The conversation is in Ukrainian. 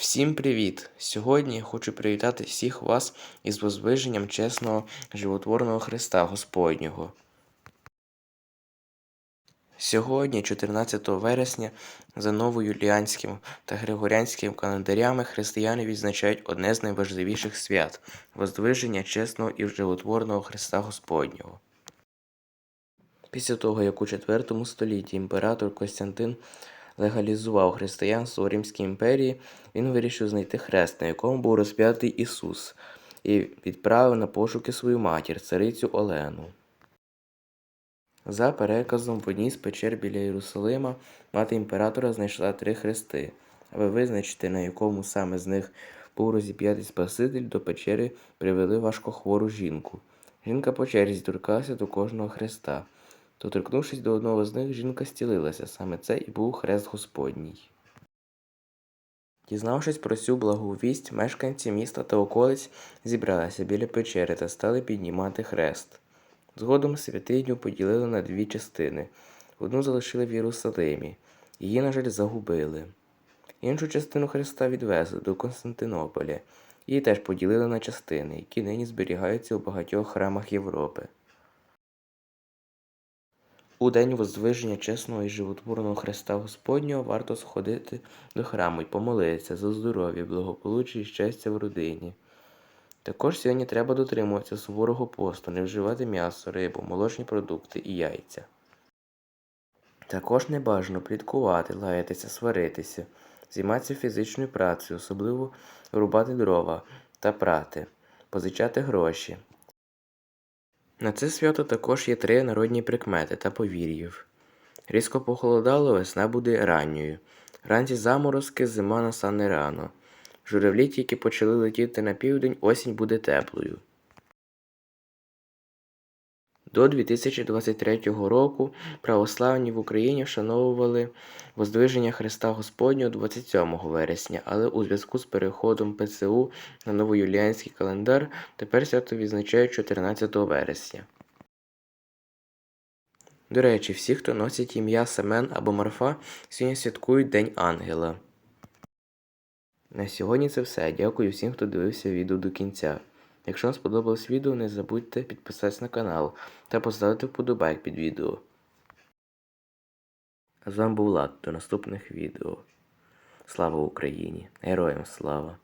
Всім привіт! Сьогодні я хочу привітати всіх вас із возвиженням чесного животворного Христа Господнього. Сьогодні, 14 вересня, за новоюліанським та григоріанським календарями християни відзначають одне з найважливіших свят воздвиження чесного і животворного Христа Господнього. Після того, як у IV столітті імператор Костянтин легалізував християнство у Римській імперії, він вирішив знайти хрест, на якому був розп'ятий Ісус, і відправив на пошуки свою матір, царицю Олену. За переказом в одній з печер біля Єрусалима мати імператора знайшла три хрести. Аби визначити, на якому саме з них був розіп'ятий Спаситель, до печери привели важкохвору жінку. Жінка по черзі торкалася до кожного хреста. Доторкнувшись до одного з них, жінка стілилася. Саме це і був хрест Господній. Дізнавшись про цю благовість, мешканці міста та околиць зібралися біля печери та стали піднімати хрест. Згодом святиню поділили на дві частини. Одну залишили в Єрусалимі, її, на жаль, загубили. Іншу частину хреста відвезли до Константинополя. Її теж поділили на частини, які нині зберігаються у багатьох храмах Європи. У день воздвиження чесного і животворного Христа Господнього варто сходити до храму і помолитися за здоров'я, благополуччя і щастя в родині. Також сьогодні треба дотримуватися суворого посту, не вживати м'ясо, рибу, молочні продукти і яйця. Також не бажано пліткувати, лаятися, сваритися, займатися фізичною працею, особливо рубати дрова та прати, позичати гроші. На це свято також є три народні прикмети та повір'їв. Різко похолодало, весна буде ранньою. Ранці заморозки, зима настане рано. Журавлі тільки почали летіти на південь, осінь буде теплою. До 2023 року православні в Україні вшановували Воздвиження Христа Господнього 27 вересня, але у зв'язку з переходом ПЦУ на новоюліанський календар тепер свято відзначають 14 вересня. До речі, всі, хто носить ім'я Семен або Марфа, сьогодні святкують День Ангела. На сьогодні це все. Дякую всім, хто дивився відео до кінця. Якщо вам сподобалось відео, не забудьте підписатися на канал та поставити вподобайк під відео. А з вами був Лад до наступних відео. Слава Україні! Героям слава!